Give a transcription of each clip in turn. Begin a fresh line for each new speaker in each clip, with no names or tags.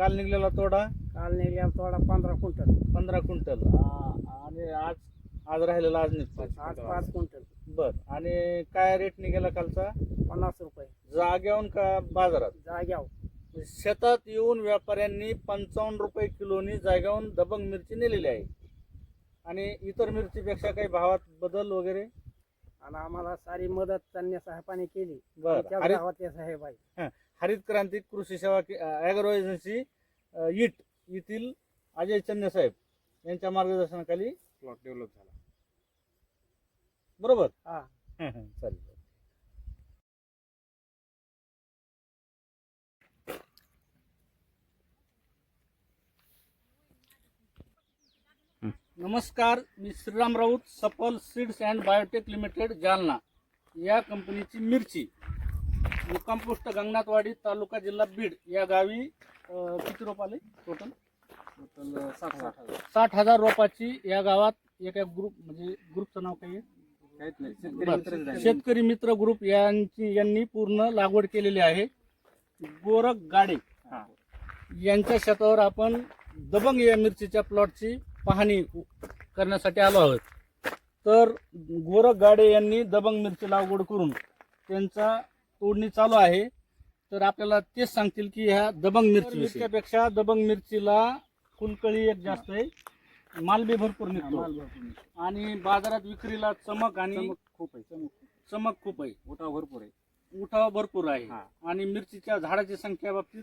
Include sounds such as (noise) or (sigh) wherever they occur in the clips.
काल निघलेला तोडा?
काल निघल्या थोडा पंधरा क्विंटल.
पंधरा क्विंटल. आ, आणि आज आज राहिलेला आज निघतो
आज पाच क्विंटल.
बर आणि काय रेट निघाला कालचा?
पन्नास रुपये.
जाग्याहून का बाजारात?
जाग्यावर
शेतात येऊन व्यापाऱ्यांनी पंचावन्न रुपये किलोनी जाग्याहून दबंग मिरची नेलेली आहे. आणि इतर मिरचीपेक्षा काही भावात बदल वगैरे?
आणि आम्हाला सारी मदत त्यांनी साहेबांनी केली.
बर
गावातले साहेब आहे
हरित क्रांती कृषी सेवा ॲग्रो एजन्सी इट येथील अजय चन्ने साहेब यांच्या मार्गदर्शनाखाली
प्लॉट डेव्हलप झाला.
बरोबर?
हा. (laughs)
चालेल. नमस्कार मी Shriram Raut Safal seeds and biotech limited Jalna. या कंपनीची मिरची. मुक्काम पोस्ट गंगनाथवाडी तालुका जिल्हा बीड या गावी अ, किती रोप आले टोटल
टोटल साठ साठ हजार
साठ हजार रोपाची या गावात एका ग्रुप म्हणजे ग्रुपचं नाव काय आहे
काहीच नाही शेतकरी
बरं.
मित्रच राहिले.
शेतकरी मित्र ग्रुप यांची यांनी पूर्ण लागवड केलेली आहे गोरख गाडे
हा.
यांच्या शेतावर आपण दबंग या मिरचीच्या प्लॉटची पाहणी करण्यासाठी आलो आहोत तर गोरख गाडे यांनी दबंग मिरची लागवड करून त्यांचा तोडणी चालू आहे. तर आपल्याला तेच सांगतील की ह्या दबंग मिरची मिरच्यापेक्षा दबंग मिरचीला फुलकळी एक जास्त आहे. माल बी भरपूर निघतो. आणि बाजारात विक्रीला चमक आणि
चमक खूप आहे. चमक
चमक खूप आहे.
उठाव भरपूर आहे.
उठाव भरपूर आहे. आणि मिरचीच्या झाडाची संख्या बाबतीत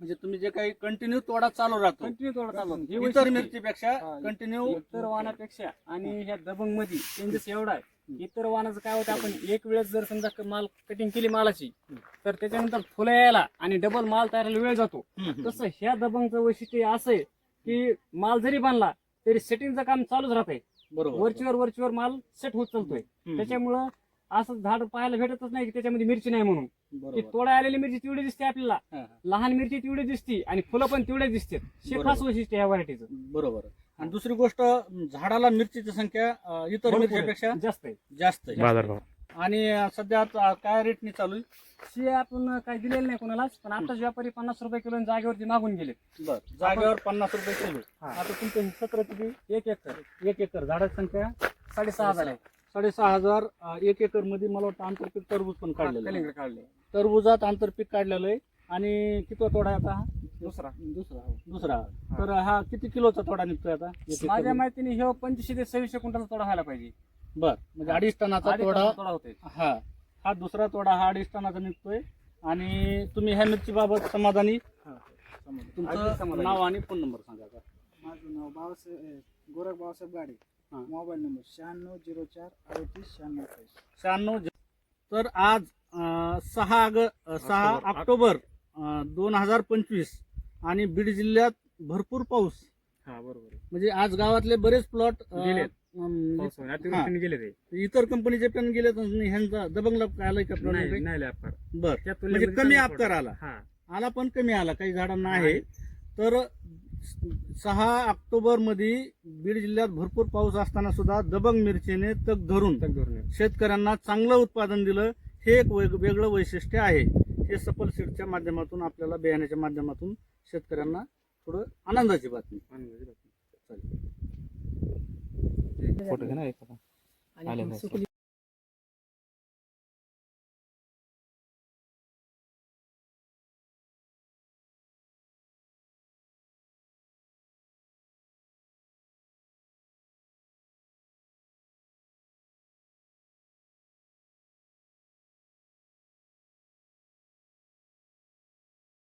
म्हणजे तुम्ही जे काही कंटिन्यू तोडा चालू राहतो.
कंटिन्यू तोडा चालू
इतर. मिरचीपेक्षा कंटिन्यू
इतर वाहनापेक्षा आणि ह्या दबंगमध्ये चेंजेस एवढा आहे. इतर वाहनाचं काय होतं आपण एक वेळेस जर समजा माल कटिंग केली मालाची तर त्याच्यानंतर फुलं यायला आणि डबल माल तयार वेळ जातो. तसं ह्या दबंगचं वैशिष्ट्य असं आहे की माल जरी बांधला तरी सेटिंगचं काम चालूच राहतंय.
बरोबर.
वरचीवर वरचीवर माल सेट होत चालतोय. त्याच्यामुळं असं झाड पाहायला भेटतच नाही की त्याच्यामध्ये मिरची नाही म्हणून. की तोडा आलेली मिरची तेवढी दिसते आपल्याला. लहान मिरची तेवढी दिसते आणि फुलं पण तेवढे
बरोबर.
खास वैशिष्ट्य ह्या व्हरायटीचं
बरोबर. आणि दुसरी गोष्ट झाडाला मिरचीची संख्या इतर. मिरचीपेक्षा
जास्त आहे.
जास्त आहे.
बाजारभाव
आणि सध्या आता काय रेटनी चालू आहे?
शे आपण काही दिलेलं नाही कोणालाच पण आताच व्यापारी पन्नास रुपये किलो जागेवरती मागून गेले.
बर जागेवर पन्नास रुपये किलो
हा.
आता तुमचं हे सत्र किती?
एक एकर.
एक एकर झाडाची संख्या
साडेसहा हजार आहे.
साडेसहा हजार अं, एक एकरमध्ये मला वाटतं आंतरपीक टरबूज पण काढलेलं आहे.
कलिंगड काढले
टरबुजात आंतरपीक काढलेलं आहे. आणि किती तोडा आहे आता हा?
दुसरा.
दुसरा दुसरा. तर हा किती किलोचा तोडा निघतोय आता? एक
माझ्या
एकरमध्ये?
माहितीने हे पंचवीसशे ते सव्वीसशे क्विंटलचा तोडा व्हायला पाहिजे.
बर. म्हणजे अडीच टनाचा तोडा
तोडा होतोय.
हा. हा दुसरा तोडा हा अडीच टनाचा निघतोय. आणि तुम्ही ह्या मिरची बाबत समाधानी?
अगदी
तुमचं
समाधानी.
नाव आणि फोन नंबर सांगा आता.
माझं नाव बाबासाहेब गोरख बाबासाहेब गाडे.
हा.
मोबाईल नंबर शहाण्णव झिरो चार अडतीस शहाण्णव अठ्ठावीस
शहाण्णव ज- तर आज अं, सहा अग अं, सहा
ऑक्टोबर.
ऑक्टोबर दोन हजार पंचवीस आणि बीड जिल्ह्यात भरपूर पाऊस.
हा बरोबर आहे.
म्हणजे आज गावातले बरेच प्लॉट
गेलेत. पावसामुळे अतिवृष्टीने गेले ते
इतर कंपनीचे पण गेले तर ह्यांचा दबंगला आलाय का प्लॉट
नाही लय अपकार.
बर.
त्या
म्हणजे कमी
चांगला
अपकार. आला.
हा.
आला पण कमी आला. काही झाडांना आहे. तर सहा ऑक्टोबरमध्ये बीड जिल्ह्यात भरपूर पाऊस असताना सुद्धा दबंग मिरचीने तग धरून
आहे.
शेतकऱ्यांना चांगलं उत्पादन दिलं. हे एक वेग- वेगळं वैशिष्ट्य आहे. हे सफल सीडच्या माध्यमातून आपल्याला बियाण्याच्या माध्यमातून शेतकऱ्यांना थोडं आनंदाची बातमी
आनंदाची बातमी.
चालेल
फोटो घे ना एक आता.
आणि
आले
आपण
नाही.
सुकली